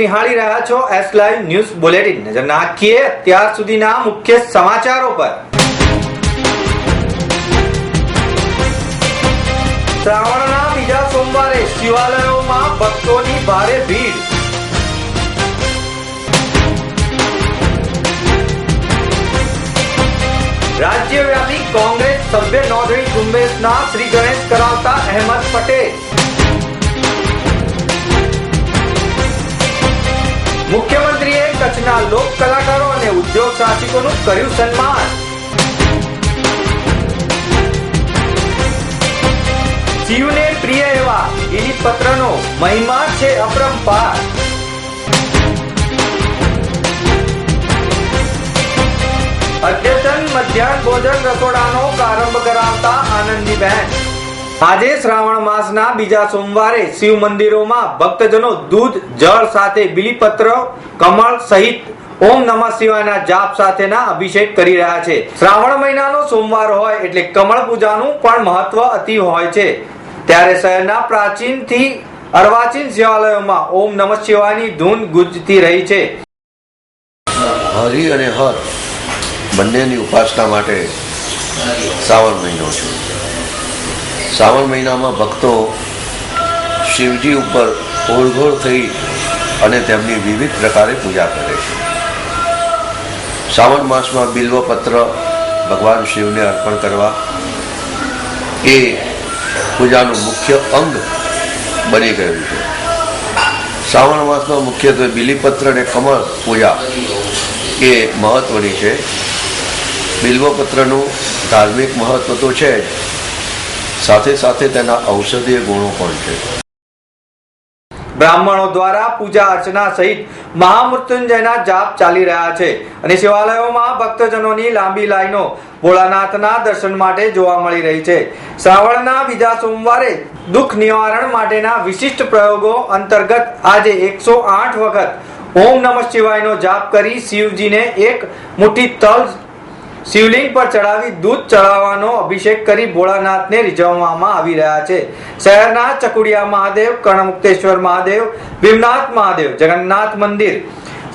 નિહાળી રહ્યા છો એસ લાઈવ ન્યૂઝ બુલેટિન નજર નાખીએ અત્યાર સુધીના મુખ્ય સમાચારો પર. શ્રાવણના બીજા સોમવારે શિવાલયોમાં ભક્તોની ભારે ભીડ. રાજ્યવ્યાપી કોંગ્રેસ સભ્ય નોંધણી ઝુંબેશના શ્રી ગણેશ કરાવતા અહેમદ પટેલ. મુખ્યમંત્રીએ કચ્છના લોક કલાકારો અને ઉદ્યોગ સાહસિકોનું કર્યું સન્માન. જીવને પ્રિય એવા ગિરિપત્રનો મહિમા છે અપરંપાર. અદ્યતન મધ્યાહન ભોજન રસોડાનો પ્રારંભ કરાવતા આનંદીબેન. આજે શ્રાવણ માસના બીજા સોમવારે શિવ મંદિરોમાં ભક્તજનો દૂધ, જળ સાથે બિલીપત્ર, કમળ સહિત ઓમ નમઃ શિવાયના જાપ સાથેના અભિષેક કરી રહ્યા છે. શ્રાવણ મહિનાનો સોમવાર હોય એટલે કમળ પૂજાનું પણ મહત્વ અતિ હોય છે. ત્યારે શહેરના પ્રાચીનથી અર્વાચીન શિવાલયોમાં ઓમ નમઃ શિવાયની ધૂન ગુંજતી રહી છે. હરિ અને હર બંનેની ઉપાસના માટે શ્રાવણ મહિનો છે. શ્રાવણ મહિનામાં ભક્તો શિવજી ઉપર ઓળઘોળ થઈ અને તેમની વિવિધ પ્રકારે પૂજા કરે છે. શ્રાવણ માસમાં બિલ્વપત્ર ભગવાન શિવને અર્પણ કરવા એ પૂજાનું મુખ્ય અંગ બની ગયું છે. શ્રાવણ માસમાં મુખ્યત્વે બિલીપત્ર અને કમળ પૂજા એ મહત્વની છે. બિલ્વપત્રનું ધાર્મિક મહત્વ તો છે જ સાથે સાથે તેના ઔષધીય ગુણો પણ છે. બ્રાહ્મણો દ્વારા પૂજા અર્ચના સહિત મહામૃત્યુંજયના જાપ ચાલી રહ્યા છે અને શિવાલયોમાં ભક્તજનોની લાંબી લાઈનો ભોળાનાથના દર્શન માટે જોવા મળી રહી છે. શ્રાવણના બીજા સોમવારે દુઃખ નિવારણ માટેના વિશિષ્ટ પ્રયોગો અંતર્ગત આજે એકસો આઠ વખત ઓમ નમઃ શિવાયનો જાપ કરી શિવજીને એક મુઠ્ઠી તલ શિવલિંગ પર ચડાવી દૂધ ચડાવવાનો અભિષેક કરી ભોળાનાથને રીઝવવામાં આવી રહ્યા છે. શહેરના ચકુડિયા મહાદેવ, કર્ણમુક્તેશ્વર મહાદેવ, ભીમનાથ મહાદેવ, જગન્નાથ મંદિર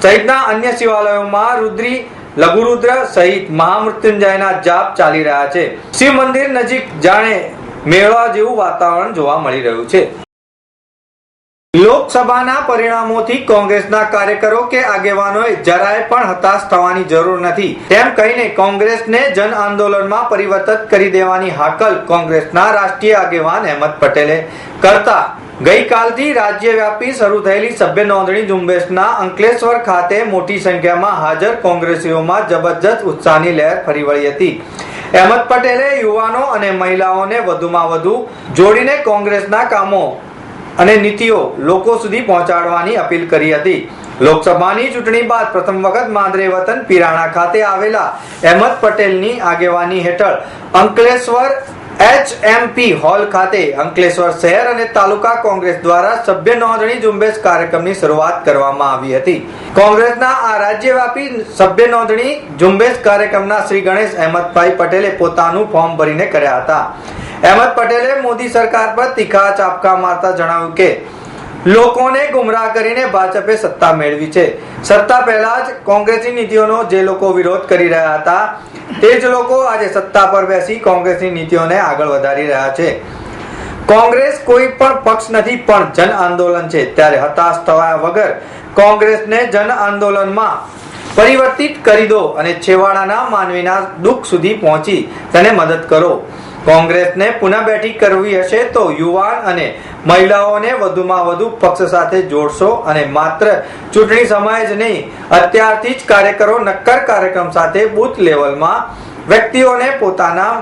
સહિતના અન્ય શિવાલયોમાં રુદ્રી, લઘુરુદ્ર સહિત મહામૃત્યુંજયના જાપ ચાલી રહ્યા છે. શિવ મંદિર નજીક જાણે મેળા જેવું વાતાવરણ જોવા મળી રહ્યું છે. લોકસભાના પરિણામોથી કોંગ્રેસના કાર્યકરો કે આગેવાનોએ જરાય પણ હતાશ થવાની જરૂર નથી. તેમ કહીને કોંગ્રેસને જન આંદોલનમાં પરિવર્તિત કરી દેવાની હાકલ કોંગ્રેસના રાષ્ટ્રીય આગેવાન અહેમદ પટેલે કરતા. ગઈકાલથી રાજ્યવ્યાપી શરૂ થયેલી સભ્ય નોંધણી ઝુંબેશના અંકલેશ્વર ખાતે મોટી સંખ્યામાં હાજર કોંગ્રેસીઓમાં જબરજસ્ત ઉત્સાહની લહેર ફરી વળી હતી. અહેમદ પટેલે યુવાનો અને મહિલાઓને વધુમાં વધુ જોડીને કોંગ્રેસના કામો અને નીતિઓ લોકો સુધી પહોંચાડવાની અપીલ કરી હતી. લોકસભાની ચૂંટણી બાદ પ્રથમ વખત માદરે વતન પિરાણા ખાતે આવેલા અહેમદ પટેલની આગેવાની હેઠળ અંકલેશ્વર એચએમપી હોલ ખાતે અંકલેશ્વર શહેર અને તાલુકા કોંગ્રેસ દ્વારા સભ્ય નોંધણી ઝુંબેશ કાર્યક્રમની શરૂઆત કરવામાં આવી હતી. કોંગ્રેસના આ રાજ્યવ્યાપી સભ્ય નોંધણી ઝુંબેશ કાર્યક્રમના શ્રી ગણેશ અહેમદભાઈ પટેલે પોતાનું ફોર્મ ભરીને કર્યા હતા. અહેમદ પટેલે મોદી સરકાર પર તીખા ચાપકા મારતા જણાવ્યું કે, લોકોને ગુમરાહ કરીને ભાજપે સત્તા મેળવી છે. સત્તા પહેલા જ કોંગ્રેસની નીતિઓનો જે લોકો વિરોધ કરી રહ્યા હતા, તે જ લોકો આજે સત્તા પર બેસી કોંગ્રેસની નીતિઓને આગળ વધારી રહ્યા છે. કોંગ્રેસ કોઈ પણ પક્ષ નથી, પણ જન આંદોલન છે. ત્યારે હતાશ થવા વગર કોંગ્રેસને જન આંદોલનમાં પરિવર્તિત કરી દો અને છેવાડાના માનવીના દુઃખ સુધી પહોંચી તેને મદદ કરો. કોંગ્રેસને પુનઃ બેઠી કરવી હશે તો યુવાન અને મહિલાઓને વધુમાં વધુ પક્ષ સાથે જોડશો અને માત્ર ચૂંટણી સમયે જ નહીં, અત્યારથી જ કાર્યકરો નક્કર કાર્યક્રમ સાથે બૂથ લેવલમાં વ્યક્તિઓને પોતાના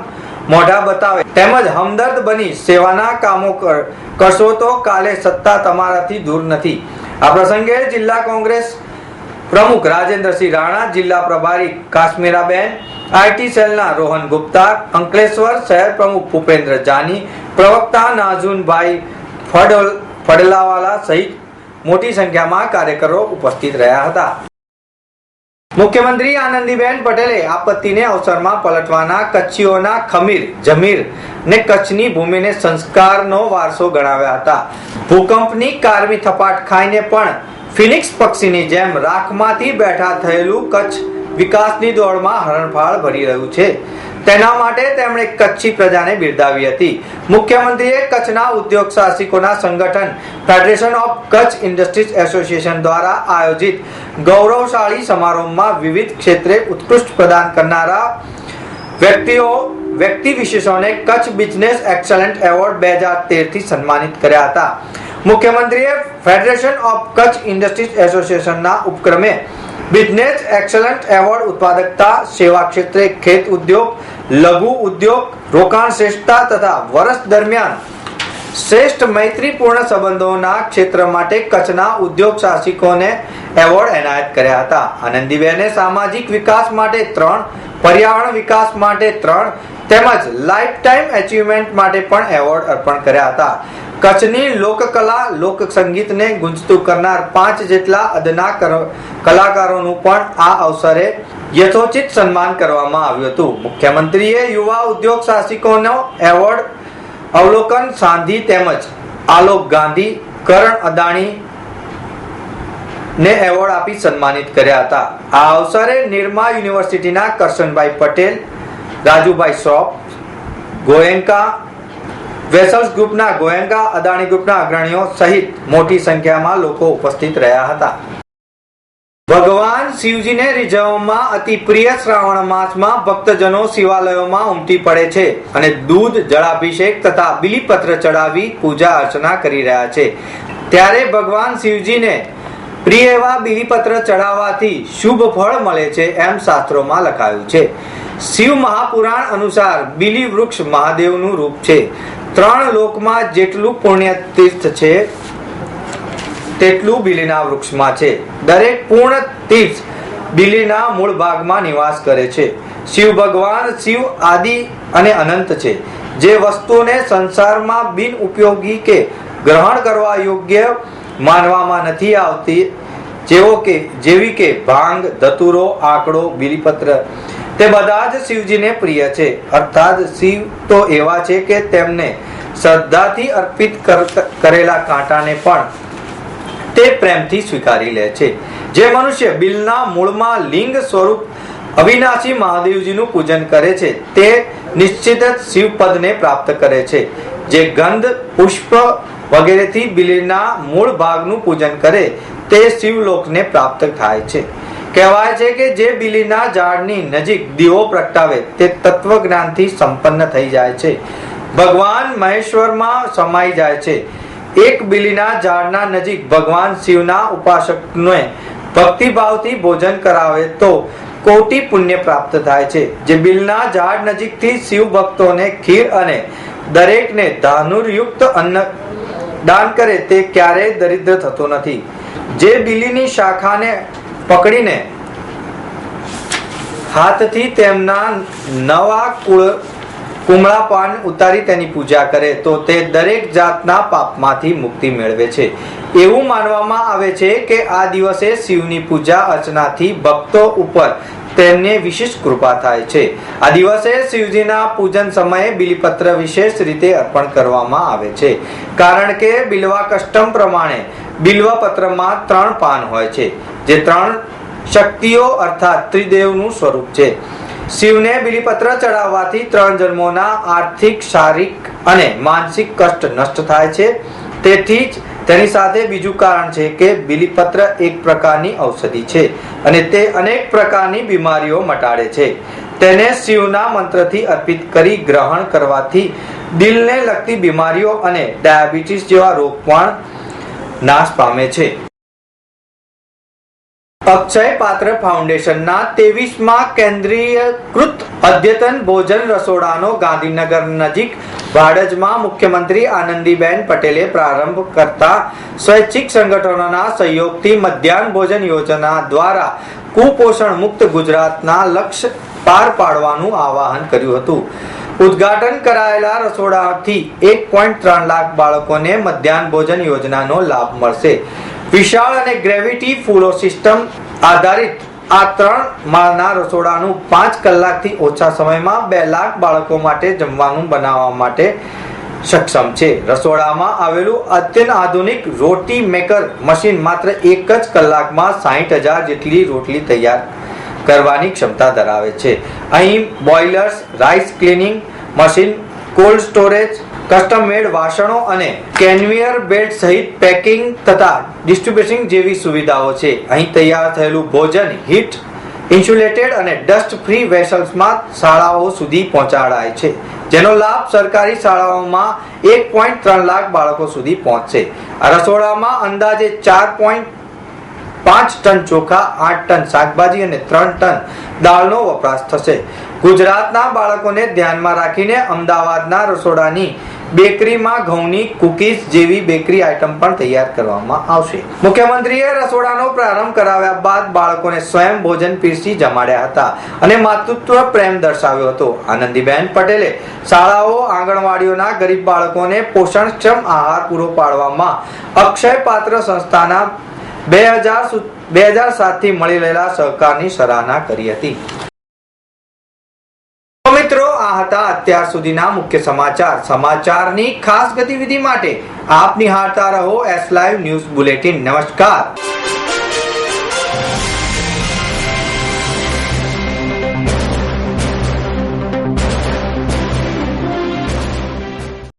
મોઢા બતાવે. તેમજ હમદર્દ બની સેવાના કામો કરશો તો કાલે સત્તા તમારાથી દૂર નથી. આ પ્રસંગે જિલ્લા કોંગ્રેસ પ્રમુખ રાજેન્દ્રસિંહ રાણા, જિલ્લા પ્રભારી કાશ્મીરાબેન આઈટી સેલના રોહન ગુપ્તા, અંકલેશ્વર શહેર પ્રમુખ ભૂપેન્દ્ર જાની, પ્રવક્તા નાઝુનભાઈ ફડલ, ફડલાવાલા સહિત મોટી સંખ્યામાં કાર્યકરો ઉપસ્થિત રહ્યા હતા. મુખ્યમંત્રી આનંદીબેન પટેલે આપત્તિને અવસરમાં પલટવાના કચ્છીઓના ખમીર, જમીર ને કચ્છની ભૂમિને સંસ્કારનો વારસો ગણાવ્યા હતા. ભૂકંપની કારમી થપાટ ખાઈને પણ ફિનિક્સ પક્ષીની જેમ રાખમાંથી બેઠા થયેલું કચ્છ વિકાસની દોડમાં હરણફાળ ભરી રહ્યું છે. તેના માટે તેમણે કચ્છી પ્રજાને બિરદાવી હતી. મુખ્યમંત્રીએ કચ્છના ઉદ્યોગ સાહસિકોના સંગઠન federation of Kutch industries association દ્વારા આયોજિત ગૌરવશાળી સમારોહમાં વિવિધ ક્ષેત્રે ઉત્કૃષ્ટ પ્રદાન કરનારા વ્યક્તિઓ વ્યક્તિ વિશેષોને કચ્છ બિઝનેસ એક્સલન્ટ એવોર્ડ બે હજાર તેરથી સન્માનિત કર્યા હતા. મુખ્યમંત્રીએ ફેડરેશન ઓફ કચ્છ ઇન્ડસ્ટ્રીઝ એસોસિએશનના ઉપક્રમે બિઝનેસ એક્સલન્ટ એવોર્ડ ઉત્પાદકતા સેવા ક્ષેત્રે ખેત ઉદ્યોગ, લઘુ ઉદ્યોગ, રોકાણ શ્રેષ્ઠતા તથા વર્ષ દરમિયાન શ્રેષ્ઠ મૈત્રીપૂર્ણ સંબંધોના ક્ષેત્ર માટે કચ્છના ઉદ્યોગ સાહસિકોને એવોર્ડ એનાયત કર્યા હતા. આનંદીબેને સામાજિક વિકાસ માટે ત્રણ, પર્યાવરણ વિકાસ માટે ત્રણ તેમજ લાઈફ ટાઈમ એચિવમેન્ટ માટે પણ એવોર્ડ અર્પણ કર્યા હતા. કચ્છની લોકકલા લોક સંગીતને ગુંજતું કરનાર પાંચ જેટલા અદના કલાકારોનું પણ આ અવસરે યથોચિત સન્માન કરવામાં આવ્યું હતું. મુખ્યમંત્રીએ યુવા ઉદ્યોગ સાહસિકોનો એવોર્ડ અવલોકન, સાંધી તેમજ આલોક ગાંધી, કરણ અદાણી ને એવોર્ડ આપી સન્માનિત કર્યા હતા. આ અવસરે નિરમા યુનિવર્સિટીના કરશનભાઈ પટેલ, રાજુભાઈ શ્રોફ ગોયંકા, વેસલ્સ ગ્રુપના ગોયંકા, અદાણી ગ્રુપના અગ્રણીઓ સહિત મોટી સંખ્યામાં લોકો ઉપસ્થિત રહ્યા હતા. ભગવાન શિવજીને રીઝવવામાં અતિ પ્રિય શ્રાવણ માસમાં ભક્તજનો શિવાલયોમાં ઉમટી પડે છે અને દૂધ, જળાભિષેક તથા બિલીપત્ર ચડાવી પૂજા અર્ચના કરી રહ્યા છે. ત્યારે ભગવાન શિવજીને પ્રિય એવા બિલીપત્ર ચડાવવાથી શુભ ફળ મળે છે એમ શાસ્ત્રોમાં લખાયું છે. શિવ મહાપુરાણ અનુસાર બિલી વૃક્ષ મહાદેવનું રૂપ છે. ત્રણ લોકમાં જેટલું પુણ્ય તીર્થ છે તેટલું બિલીના વૃક્ષમાં છે. દરેક પૂર્ણ તીર્થ બિલીના મૂળ ભાગમાં નિવાસ કરે છે. શિવ ભગવાન શિવ આદિ અને અનંત છે. જે વસ્તુને સંસારમાં બિન ઉપયોગી કે ગ્રહણ કરવા યોગ્ય માનવામાં નથી આવતી જેવો કે, જેવી કે ભાંગ, ધતુરો, આંકડો, બિલીપત્ર, તે બધા જ શિવજીને પ્રિય છે. અર્થાત શિવ તો એવા છે કે તેમને શ્રદ્ધાથી અર્પિત કરેલા કાંટાને પણ તે પ્રેમથી સ્વીકારી લે છે. જે મનુષ્ય બિલના મૂળમાં લિંગ સ્વરૂપ અવિનાશી મહાદેવજીનું પૂજન કરે છે, તે નિશ્ચિત શિવપદને પ્રાપ્ત કરે છે. જે ગંધ, પુષ્પ વગેરેથી બિલના મૂળ ભાગનું પૂજન કરે, તે શિવલોકને પ્રાપ્ત થાય છે. કહેવાય છે કે જે બિલીના ઝાડની નજીક દીવો પ્રગટાવે, તે તત્વજ્ઞાનથી સંપન્ન થઈ જાય છે. ભગવાન મહેશ્વરમાં સમાઈ જાય છે. એક બિલીના ઝાડના નજીક ભગવાન શિવના ઉપાસકને ભક્તિભાવથી ભોજન કરાવે તો કોટી પુણ્ય પ્રાપ્ત થાય છે. જે બિલના ઝાડ નજીકથી શિવ ભક્તોને ખીર અને દરેકને ધાનુરયુક્ત અન્ન દાન કરે તે ક્યારેય દરિદ્ર થતો નથી. જે બિલીની શાખાને પકડીને હાથથી તેમના નવા કુળ કુમળા પાન ઉતારી તેની પૂજા કરે તો તે દરેક જાતના પાપમાંથી મુક્તિ મેળવે છે. એવું માનવામાં આવે છે કે આ દિવસે શિવની પૂજા અર્ચનાથી ભક્તો ઉપર તેમને વિશેષ કૃપા થાય છે. આ દિવસે શિવજીના પૂજન સમયે બિલીપત્ર વિશેષ રીતે અર્પણ કરવામાં આવે છે. કારણ કે બિલવા કસ્ટમ પ્રમાણે બિલ્વપત્રમાં ત્રણ પાન હોય છે. જે ત્રણ શક્તિઓ અર્થાત ત્રિદેવનું સ્વરૂપ છે. શિવને બિલીપત્ર ચડાવવાથી ત્રણ જન્મોના આર્થિક, શારીરિક અને માનસિક કષ્ટ નષ્ટ થાય છે. તેથી જ તેની સાથે બીજું કારણ છે કે બિલીપત્ર એક પ્રકારની ઔષધિ છે અને તે અનેક પ્રકારની બીમારીઓ મટાડે છે. તેને શિવના મંત્રથી અર્પિત કરી ગ્રહણ કરવાથી દિલને લગતી બીમારીઓ અને ડાયાબિટીસ જેવા રોગ પણ નાશ પામે છે. અક્ષય પાત્ર ફાઉન્ડેશનના ત્રેવીસમાં કેન્દ્રીયકૃત અદ્યતન ભોજન રસોડાનો ગાંધીનગર નજીક ભાડજમાં મુખ્યમંત્રી આનંદીબેન પટેલે પ્રારંભ કરતા સ્વૈચ્છિક સંગઠનોના સહયોગથી મધ્યાહન ભોજન યોજના દ્વારા કુપોષણ મુક્ત ગુજરાતના લક્ષ્ય પાર પાડવાનું આવાહન કર્યું હતું. ઉદ્ઘાટન કરાયેલા રસોડાથી એક પોઈન્ટ ત્રણ લાખ બાળકોને મધ્યાહન ભોજન યોજનાનો લાભ મળશે. વિશાળ અને ગ્રેવિટી ફૂલો સિસ્ટમ આધારિત આ ત્રણ માળના રસોડાનું પાંચ કલાકથી ઓછા સમયમાં બે લાખ બાળકો માટે જમવાનું બનાવવા માટે સક્ષમ છે. રસોડામાં આવેલું અત્યંત આધુનિક રોટી મેકર મશીન માત્ર એક જ કલાકમાં સાહીઠ હજાર જેટલી રોટલી તૈયાર કરવાની ક્ષમતા ધરાવે છે. અહીં boilers rice cleaning machine, cold storage custom made વાસણો અને કેન્વિયર બેલ્ટ સહિત પેકિંગ તથા ડિસ્ટ્રીબ્યુશન જેવી સુવિધાઓ છે. અહીં તૈયાર થયેલું ભોજન હીટ ઇન્સ્યુલેટેડ અને ડસ્ટ ફ્રી વેસલ્સમાં શાળાઓ સુધી પહોંચાડાય છે, જેનો લાભ સરકારી શાળાઓમાં એક પોઈન્ટ ત્રણ લાખ બાળકો સુધી પહોંચશે. રસોડામાં અંદાજે ચાર પોઈન્ટ પાંચ ટન ચોખા, આઠ ટન શાકભાજી અને ત્રણ ટન દાળનો વપરાશ થશે. ગુજરાતના બાળકોને ધ્યાનમાં રાખીને અમદાવાદના રસોડાની બેકરીમાં ઘઉંની કુકીઝ જેવી બેકરી આઇટમ પણ તૈયાર કરવામાં આવશે. મુખ્યમંત્રીએ રસોડાનો પ્રારંભ કરાવ્યા બાદ બાળકોને સ્વયં ભોજન પીરસી જમાડ્યા હતા અને માતૃત્વ પ્રેમ દર્શાવ્યો હતો. આનંદીબેન પટેલે શાળાઓ, આંગણવાડીઓના ગરીબ બાળકોને પોષણક્ષમ આહાર પૂરો પાડવામાં અક્ષય પાત્ર સંસ્થાના બે હજાર બે હજાર મળી રહેલા સહકારની સરાહના કરી હતી. મિત્રો, આ હતા અત્યાર સુધીના મુખ્ય સમાચાર. સમાચારની ખાસ ગતિવિધિ માટે આપ નિહાળતા રહો એસ લાઈવ ન્યૂઝ બુલેટિન નમસ્કાર.